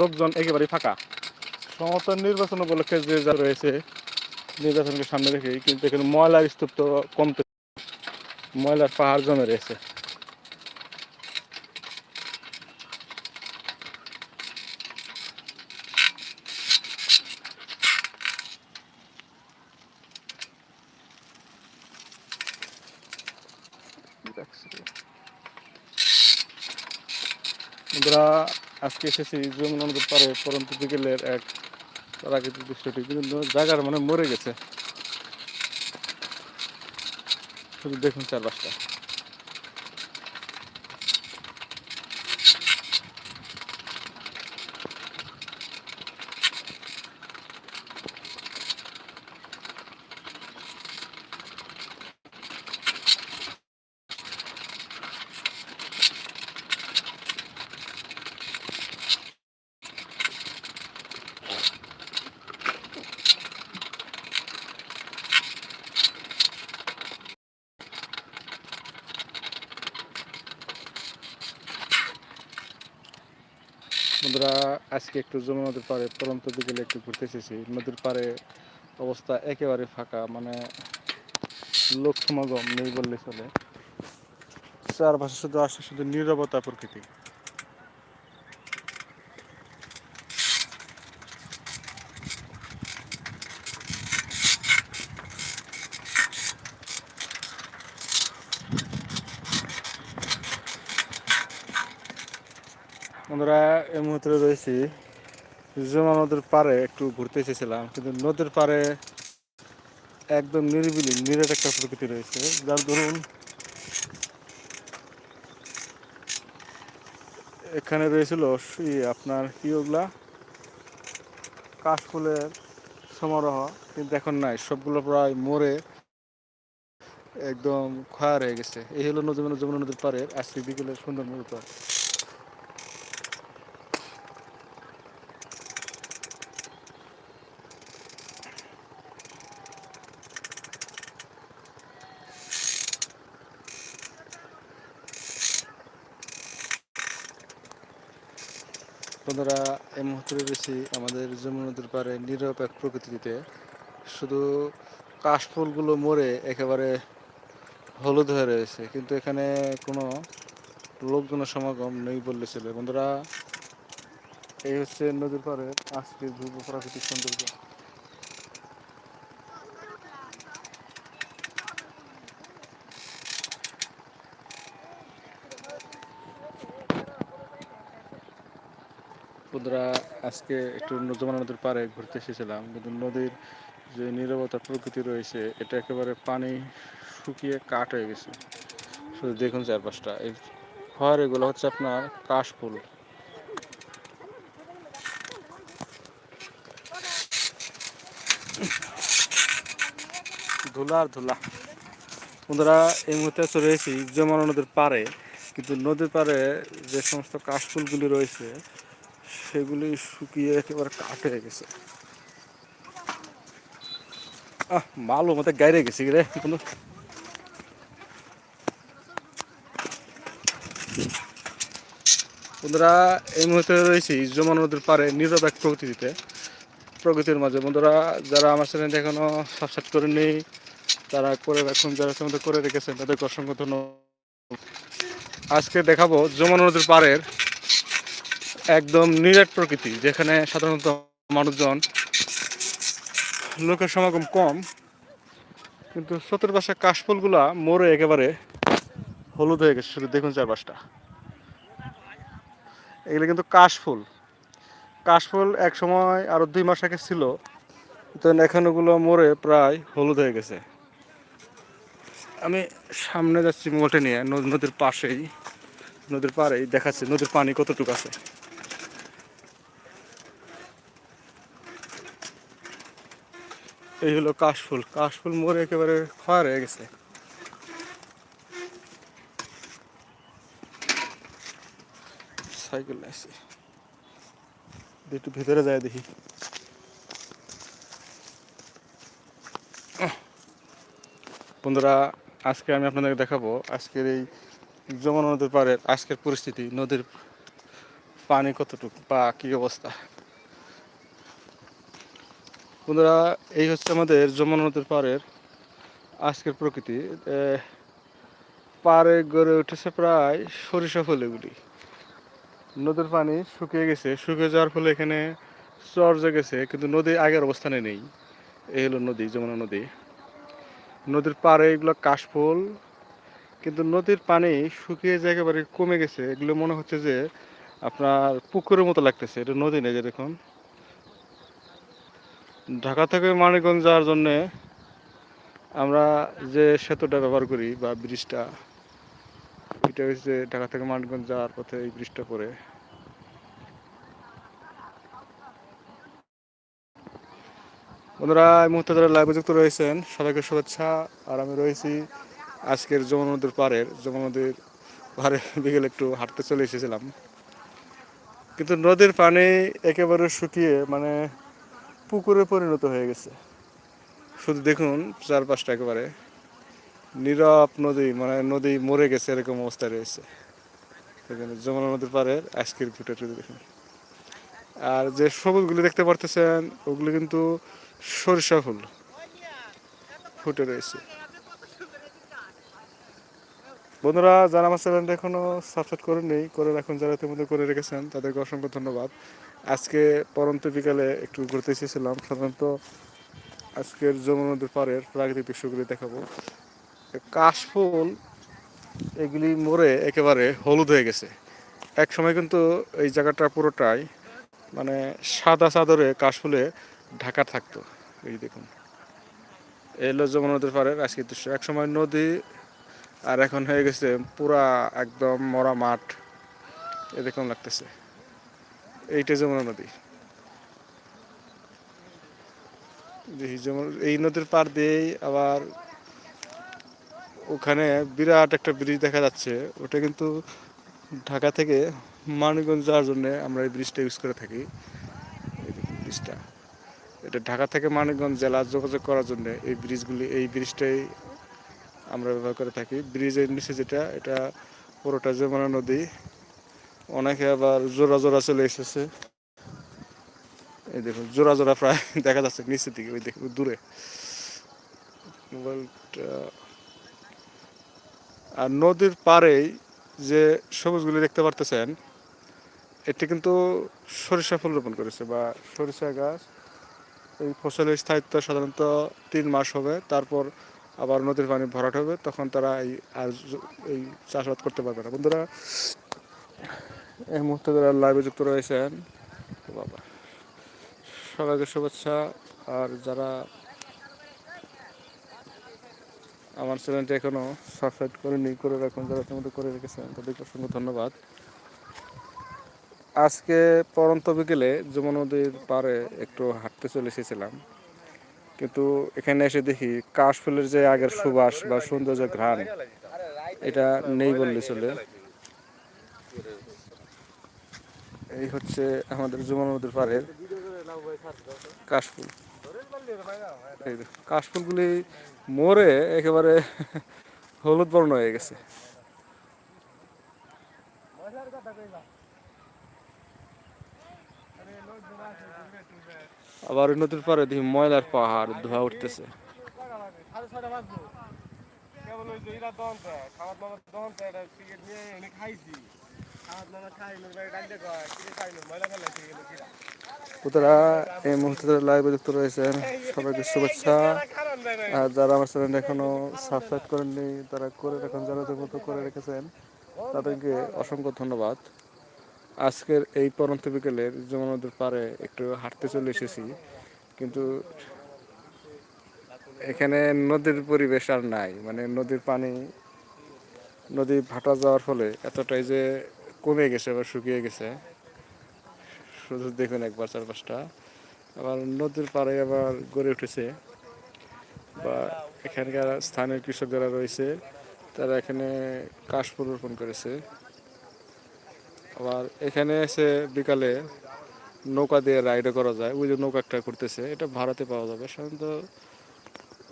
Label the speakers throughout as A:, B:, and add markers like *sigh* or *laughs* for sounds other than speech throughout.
A: লোকজন একেবারেই ফাঁকা। সমস্ত নির্বাচন উপলক্ষে যে যা রয়েছে, নির্বাচনকে সামনে রেখে কিন্তু এখানে ময়লার স্তূপ তো কমতে ময়লার পাহাড় জমে রয়েছে আমরা আজকে এসেছি যমুনানদের পারে, পরন্ত বিকেলের এক প্রাকৃতিক দৃশ্যটি কিন্তু জায়গার মানে মরে গেছে। শুধু দেখুন চারপাশটা। বন্ধুরা, আজকে একটু যমুনা নদীর পাড়ে পরন্ত বিকেলে একটু ঘুরতে এসেছি। নদীর পাড়ে অবস্থা একেবারে ফাঁকা মানে লোক সমাগম নেই বললে চলে। চারপাশে শুধু আসে শুধু নিরবতা প্রকৃতি। বন্ধুরা, এই মুহূর্তে রয়েছি। যমুনা নদীর পাড়ে একটু ঘুরতে এসেছিলাম, কিন্তু নদীর পাড়ে একদম নিরিবিলি, নিরেট একটা প্রকৃতি রয়েছে। যার ধরুন এখানে রয়েছিল আপনার কি ওগুলা? কাশফুলের সমারোহ, কিন্তু এখন নাই। সবগুলো প্রায় মরে একদম ক্ষয় হয়ে গেছে। এই হলো নদী যমুনা নদীর পাড়ের আজকে বিকেলের সুন্দর মুহূর্ত। বন্ধুরা, এই মুহূর্তে রয়েছি আমাদের যমুনা নদীর পারে নীরব এক প্রকৃতিতে। শুধু কাশফুলগুলো মরে একেবারে হলুদ হয়ে রয়েছে, কিন্তু এখানে কোনো লোকজনের সমাগম নেই বললে বন্ধুরা, এই হচ্ছে নদীর পারে আজকের ধ্রুব প্রাকৃতিক সৌন্দর্য। বন্ধুরা, আজকে একটু যমুনা নদীর পাড়ে ঘুরতে এসেছিলাম। কিন্তু নদীর যে নীরবতা প্রকৃতি রয়েছে, এটা একেবারে পানি শুকিয়ে কাঠ হয়ে গেছে। শুধু দেখুন চারপাশটা। এই ফোয়ার এগুলো হচ্ছে আপনার কাশফুল ধুলা আর ধুলা। বন্ধুরা, এই মুহূর্তে এসেছি যমুনা নদীর পাড়ে। কিন্তু নদীর পাড়ে যে সমস্ত কাশফুলগুলি রয়েছে সেগুলি শুকিয়ে একেবারে কাঠ হয়ে গেছে। আহ মালো মতো গাইরে গেছি রে কোনো বন্ধুরা, এই মুহূর্তে রয়েছি যমুনা নদীর পাড়ে নীরব এক প্রকৃতিতে। প্রকৃতির মাঝে, বন্ধুরা, যারা আমার চ্যানেলটা এখনও সাবস্ক্রাইব করেননি, তারা করে রাখুন, যারা তোমাদের করে রেখেছেন, তাদেরকে অসংখ্য ধন্যবাদ। আজকে দেখাবো যমুনা নদীর পাড়ের একদম নিরেট প্রকৃতি, যেখানে সাধারণত মানুষজন লোকের সমাগম কম, কিন্তু চতুর্পাশে কাশফুলগুলা মরে একেবারে হলুদ হয়ে গেছে, শুধু দেখুন চারপাশটা। এগুলো কিন্তু কাশফুল। কাশফুল এক সময় আরও দুই মাস আগে ছিল এখন ওগুলো মরে প্রায় হলুদ হয়ে গেছে। আমি সামনে যাচ্ছি মোটে নিয়ে, নদীর পাশেই, নদীর পাড়েই দেখাচ্ছি নদীর পানি কতটুকু আছে। এই হলো কাশফুল। কাশফুল মরে একেবারে ক্ষয় হয়ে গেছে। সাইকেল আছে। একটু ভিতরে যায় দেখি। বন্ধুরা, আজকে আমি আপনাদের দেখাবো আজকের এই যমুনা নদীর পাড়ের আজকের পরিস্থিতি, নদীর পানি কতটুকু, বা কী অবস্থা। বন্ধুরা, এই হচ্ছে আমাদের যমুনা নদীর পাড়ের আজকের প্রকৃতি। পাড়ে গড়ে উঠেছে প্রায় সরিষা ফুলেগুলি। নদীর পানি শুকিয়ে গেছে। শুকিয়ে যাওয়ার ফলে এখানে চর জে গেছে কিন্তু নদী আগের অবস্থানে নেই। এই হলো নদী, যমুনা নদী। নদীর পাড়ে এগুলো কাশফুল, কিন্তু নদীর পানি শুকিয়ে যে একেবারে কমে গেছে, এগুলো মনে হচ্ছে যে আপনার পুকুরের মতো লাগতেছে। এটা নদী নেই যে দেখুন। ঢাকা থেকে মানিকগঞ্জ যাওয়ার জন্যে আমরা যে সেতুটা ব্যবহার করি বা ব্রিজটা, এটা হচ্ছে ঢাকা থেকে মানিকগঞ্জ যাওয়ার পথে এই ব্রিজটা পরে বন্ধুরা, এই মুহূর্তে যারা লাইভে যুক্ত রয়েছেন, সবাইকে শুভেচ্ছা। আর আমি রয়েছি আজকের যমুনা নদীর পাড়ের, যমুনা নদীর পাড়ে বিকেলে একটু হাঁটতে চলে এসেছিলাম। কিন্তু নদীর পানি একেবারে শুকিয়ে মানে পুকুরে পরিণত হয়ে গেছে। শুধু দেখুন চারপাশটা একেবারে নীরব নদী মানে নদী মরে গেছে এরকম অবস্থায় রয়েছে। যমুনা নদীর পাড়ের আজকের ভিডিওটি দেখুন। আর যে সবুজগুলি দেখতে পারতেছেন, ওগুলো কিন্তু সরিষা ফুল ফুটে রয়েছে। বন্ধুরা, যারা আমার চ্যানেলটা এখনও সাবস্ক্রাইব করেননি করে রাখুন যারা ইতিমধ্যে করে রেখেছেন, তাদেরকে অসংখ্য ধন্যবাদ। আজকে পরন্ত বিকালে একটু ঘুরতে এসেছিলাম, সাধারণত আজকের যমুনা নদীর পাড়ের প্রাকৃতিক দৃশ্যগুলি দেখাবো। কাশফুল, এগুলি মরে একেবারে হলুদ হয়ে গেছে। এক সময় কিন্তু এই জায়গাটা পুরোটাই মানে সাদা চাদরে কাশফুলে ঢাকা থাকতো। এই দেখুন এলো যমুনা নদীর পাড়ের আজকের দৃশ্য। এক সময় নদী আর এখন হয়ে গেছে পুরা একদম মরা মাঠ। এরকম লাগতেছে। এইটা যমুনা নদী যেমন এই নদীর পার দিয়েই আবার ওখানে বিরাট একটা ব্রিজ দেখা যাচ্ছে। ওটা কিন্তু ঢাকা থেকে মানিকগঞ্জ যাওয়ার জন্য আমরা এই ব্রিজটা ইউজ করে থাকি। ব্রিজটা এটা ঢাকা থেকে মানিকগঞ্জ জেলা যোগাযোগ করার জন্য এই ব্রিজগুলি এই ব্রিজটাই আমরা ব্যবহার করে থাকি। ব্রিজের নিচে যেটা, এটা পুরোটা যমুনা নদী। অনেকে আবার জোড়া জোড়া চলে এসেছে। এই দেখুন, জোড়া জোড়া প্রায় *laughs* দেখা যাচ্ছে নিচের দিকে, ওই দেখুন দূরে। মোবাইলটা আর নদীর পাড়েই যে সবুজগুলি দেখতে পারতেছেন, এটি কিন্তু সরিষা ফুল রোপণ করেছে বা সরিষা গাছ। এই ফসলের স্থায়িত্ব সাধারণত তিন মাস হবে, তারপর আবার নদীর পানি ভরাট হবে, তখন তারা এই আর এই চাষাবাদ করতে পারবে না। বন্ধুরা এই মুহূর্তে যারা লাইভে যুক্ত রয়েছেন, বাবা, সবাইকে শুভেচ্ছা। আর যারা আমার চ্যানেলটি এখনও সাবস্ক্রাইব করেনি, করে রাখুন, যারা তোমাদের করে রেখেছেন, তাদেরকে অসংখ্য ধন্যবাদ। আজকে পরন্ত বিকেলে যমুনা নদীর পাড়ে একটু হাঁটতে চলে এসেছিলাম। কিন্তু এখানে এসে দেখি কাশফুলের যে আগের সুবাস বা সৌন্দর্য ঘ্রাণ, এটা নেই বললে চলে। এই হচ্ছে আমাদের যমুনা নদীর পাড়ের কাশফুল। এই কাশফুলগুলি মরে একেবারে হলুদ বর্ণ হয়ে গেছে। আবার নদীর পাড়ে দেখি ময়লার পাহাড়, ধোয়া উঠতেছে।
B: খাইছি।
A: ওরা এই মুহূর্তে লাইভে যুক্ত রয়েছেন, সবাইকে শুভেচ্ছা। আর যারা আমার চ্যানেল এখনও সাবস্ক্রাইব করেননি, তারা করে রাখুন, যারা মতো করে রেখেছেন, তাদেরকে অসংখ্য ধন্যবাদ আজকের এই পরন্ত বিকেলের যমুনা নদীর পাড়ে একটু হাঁটতে চলে এসেছি, কিন্তু এখানে নদীর পরিবেশ আর নাই মানে নদীর পানি, নদী ভাটা যাওয়ার ফলে এতটাই যে কমে গেছে আবার শুকিয়ে গেছে। শুধু দেখুন একবার চারপাশটা। আবার নদীর পাড়ে আবার গড়ে উঠেছে। বা এখানকার স্থানীয় কৃষক যারা রয়েছে, তারা এখানে কাশফুল রোপণ করেছে। আবার এখানে এসে বিকালে নৌকা দিয়ে রাইডও করা যায়। ওই যে নৌকা একটা করতেছে এটা ভাড়াতে পাওয়া যাবে। সাধারণত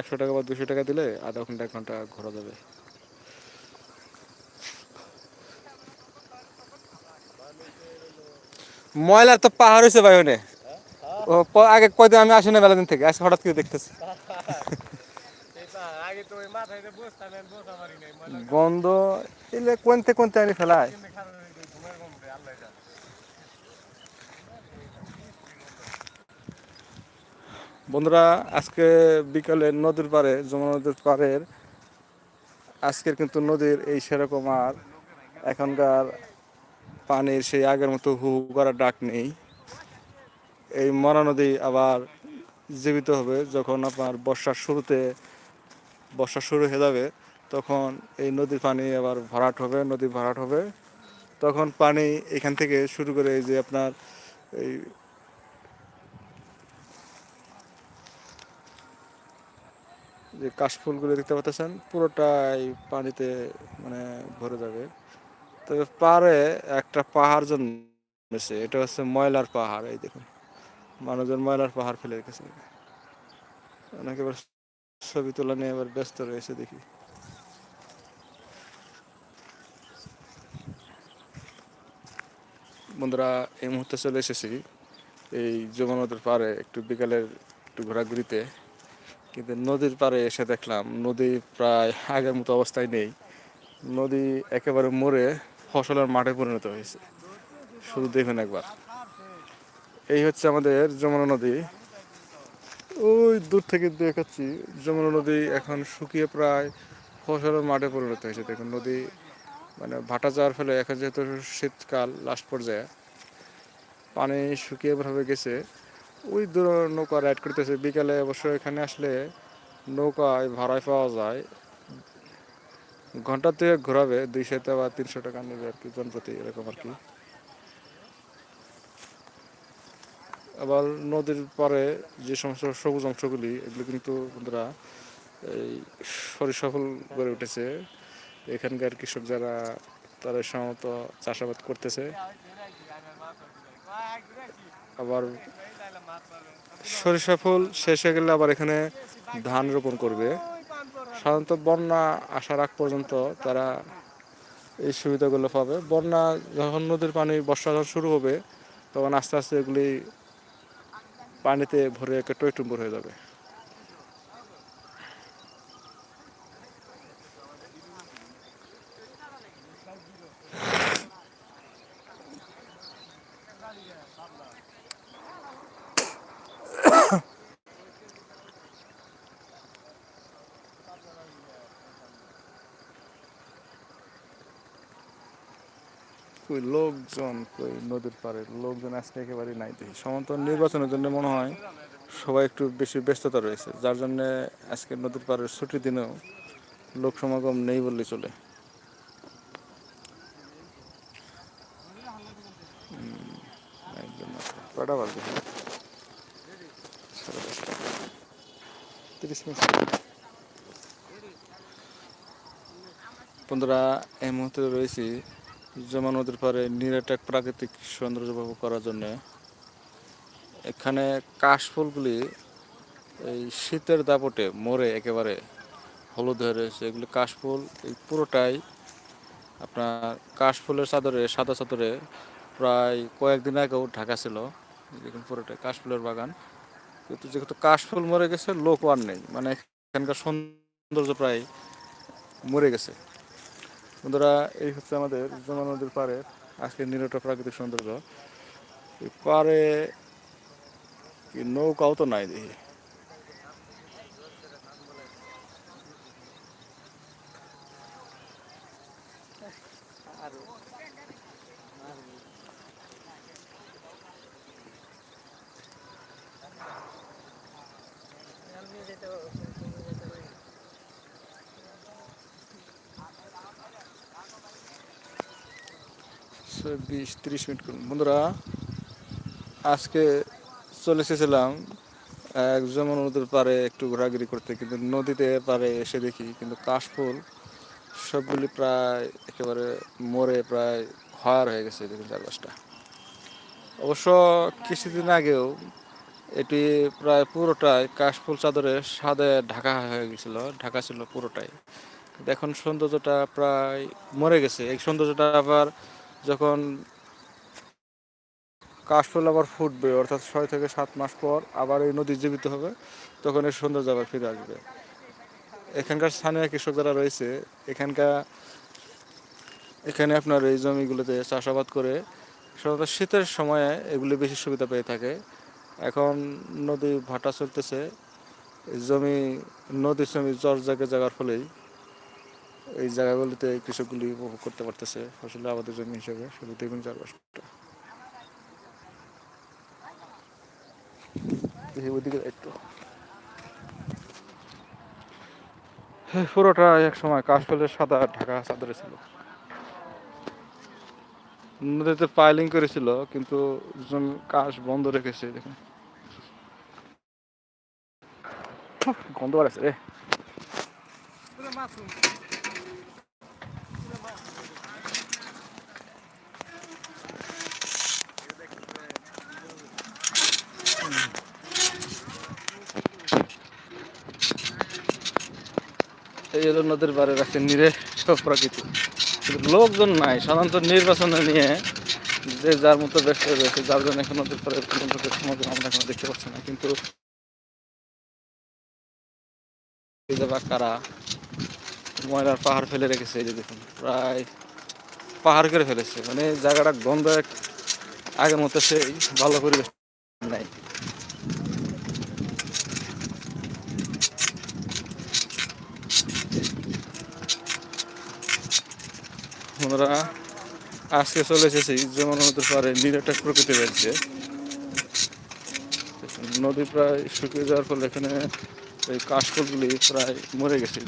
A: একশো টাকা বা দুশো টাকা দিলে আধা ঘণ্টা, এক ঘণ্টা ঘোরা যাবে। ময়লার তো পাহাড় হয়েছে ভাই ওনে। ও আগে কয়দিন আমি আসি না মেলা দিন থেকে আজকে হঠাৎ করে দেখতেছি।
B: পারি
A: গন্ধ এলে কোনতে কোনতে আনি ফেলায়।
B: হয়ে।
A: বন্ধুরা আজকে বিকালে নদীর পাড়ে যমুনা নদীর পাড়ের আজকের কিন্তু নদীর এই সেরকম আর এখনকার পানির সেই আগের মতো হু হু করার ডাক নেই। এই মরা নদী আবার জীবিত হবে যখন আপনার বর্ষার শুরুতে, বর্ষা শুরু হয়ে যাবে, তখন এই নদীর পানি আবার ভরাট হবে, নদী ভরাট হবে। তখন পানি এখান থেকে শুরু করে এই যে আপনার এই যে কাশফুলগুলো দেখতে পাচ্ছেন, পুরোটাই পানিতে মানে ভরে যাবে। তবে পারে একটা পাহাড় জন্মেছে এটা হচ্ছে ময়লার পাহাড়, এই দেখুন। মানুষজন ময়লার পাহাড় ফেলে রেখেছে। অনেকে এবার ছবি তোলা নিয়ে এবার ব্যস্ত রয়েছে দেখি। বন্ধুরা, এই মুহূর্তে চলে এসেছি এই যমুনা নদীর পাড়ে, একটু বিকালের একটু ঘোরাঘুরিতে। কিন্তু নদীর পাড়ে এসে দেখলাম, নদী প্রায় আগের মতো অবস্থায় নেই। নদী একেবারে মরে ফসলের মাঠে পরিণত হয়েছে। শুধু দেখুন একবার। এই হচ্ছে আমাদের যমুনা নদী। ওই দূর থেকে দেখাচ্ছি, যমুনা নদী এখন শুকিয়ে প্রায় ফসলের মাঠে পরিণত হয়েছে। দেখুন নদী মানে ভাটা যাওয়ার ফলে এখন যেহেতু শীতকাল লাস্ট পর্যায়ে, পানি শুকিয়ে ভাবে গেছে। ওই দূর নৌকা রাইড করতেছে। বিকালে অবশ্য এখানে আসলে নৌকায় ভাড়ায় পাওয়া যায়। ঘণ্টা থেকে ঘোরাবে দুইশোতে বা তিনশো টাকা নেবে আর কি, জনপ্রতি এরকম আর কি। আবার নদীর পারে যে সমস্ত সবুজ অংশগুলি, এগুলো কিন্তু বন্ধুরা এই সরিষা ফুল গড়ে উঠেছে। এখানকার কৃষক যারা, তারা সম্ভবত চাষাবাদ করতেছে। আবার সরিষা ফুল শেষ হয়ে গেলে আবার এখানে ধান রোপণ করবে। সাধারণত বন্যা আসার আগ পর্যন্ত তারা এই সুবিধাগুলো পাবে। বন্যা যখন নদীর পানি বর্ষা যখন শুরু হবে, তখন আস্তে আস্তে এগুলি পানিতে ভরে একটা টইটুম্বর হয়ে যাবে। কই লোকজন, কই নদীর পাড়ে লোকজন আজকে একেবারে নাই দেখি। সমান্ত নির্বাচনের জন্য মনে হয় সবাই একটু বেশি ব্যস্ততা রয়েছে, যার জন্য আজকে নদীর পাড়ের ছুটির দিনেও লোক সমাগম নেই বললেই চলে। মিনিট। বন্ধুরা, এই মুহূর্তে রয়েছি যমুনা নদীর পাড়ে নিরেট এক প্রাকৃতিক সৌন্দর্য উপভোগ করার জন্য এখানে কাশফুলগুলি এই শীতের দাপটে মরে একেবারে হলুদ হয়ে রয়েছে। এগুলি কাশফুল, এই পুরোটাই আপনার কাশফুলের চাদরে, সাদা চাদরে প্রায় কয়েকদিন আগেও ঢাকা ছিল। দেখুন পুরোটাই কাশফুলের বাগান। কিন্তু যেহেতু কাশফুল মরে গেছে, লোক আর নেই। মানে এখানকার সৌন্দর্য প্রায় মরে গেছে। বন্ধুরা, এই হচ্ছে আমাদের যমুনা নদীর পারে আজকে নিরট প্রাকৃতিক সৌন্দর্য। পাড়ে নৌকাও তো নাই দেখি। বিশ, ত্রিশ মিনিট বন্ধুরা, আজকে চলে এসেছিলাম এক যেমন নদীর পাড়ে একটু ঘোরাঘুরি করতে, কিন্তু নদীতে পারে এসে দেখি, কিন্তু কাশফুল সবগুলি প্রায় একেবারে মরে প্রায় ক্ষয়ার হয়ে গেছে, দেখুন চারপাশটা। অবশ্য কিছুদিন আগেও এটি প্রায় পুরোটাই কাশফুল চাদরে সাদে ঢাকা হয়ে গেছিল, ঢাকা ছিল পুরোটাই। এখন সৌন্দর্যটা প্রায় মরে গেছে। এই সৌন্দর্যটা আবার যখন কাশফুল আবার ফুটবে, অর্থাৎ ছয় থেকে সাত মাস পর আবার এই নদী জীবিত হবে, তখন এর সৌন্দর্য আবার ফিরে আসবে। এখানকার স্থানীয় কৃষক যারা রয়েছে, এখানকার, এখানে আপনার এই জমিগুলোতে চাষাবাদ করে সাধারণত শীতের সময়ে এগুলি বেশি সুবিধা পেয়ে থাকে। এখন নদী ভাটা চলতেছে, জমি নদীর জমি চর জায়গা জায়গার ফলেই। এই জায়গাগুলিতে কৃষকগুলি উপভোগ করতে পারতেছে ফসল আবাদের জমি হিসেবে শুধু দেখুন চারপাশটা একটু। হ্যাঁ, পুরোটা এক সময় কাশফুলের সাদা ঢাকা চাদরে ছিল। নদীতে পাইলিং করেছিল কিন্তু কাশ বন্ধ রেখেছে দেখুন। গন্ধ বাড়াচ্ছে রে।
B: মাছুম
A: এই হলো নদীর বারে রাখছে নিরে সব প্রকৃতি। লোকজন নাই, সাধারণত নির্বাচনে নিয়ে যে যার মতো ব্যস্ত রয়েছে, যার জন্য এখন নদীর পরে সমাগম আমরা এখন দেখতে পাচ্ছি না। কিন্তু কারা ময়লার পাহাড় ফেলে রেখেছে এই যে দেখুন, প্রায় পাহাড় করে ফেলেছে। মানে জায়গাটা গন্ধ এক আগের মতো সেই ভালো পরিবেশ নাই। আমরা আজকে চলে এসেছি যেমন নদীর পারে নিরাটক প্রকৃতি রয়েছে নদী প্রায় শুকিয়ে যাওয়ার ফলে এখানে এই কাশফুলগুলি প্রায় মরে গেছে।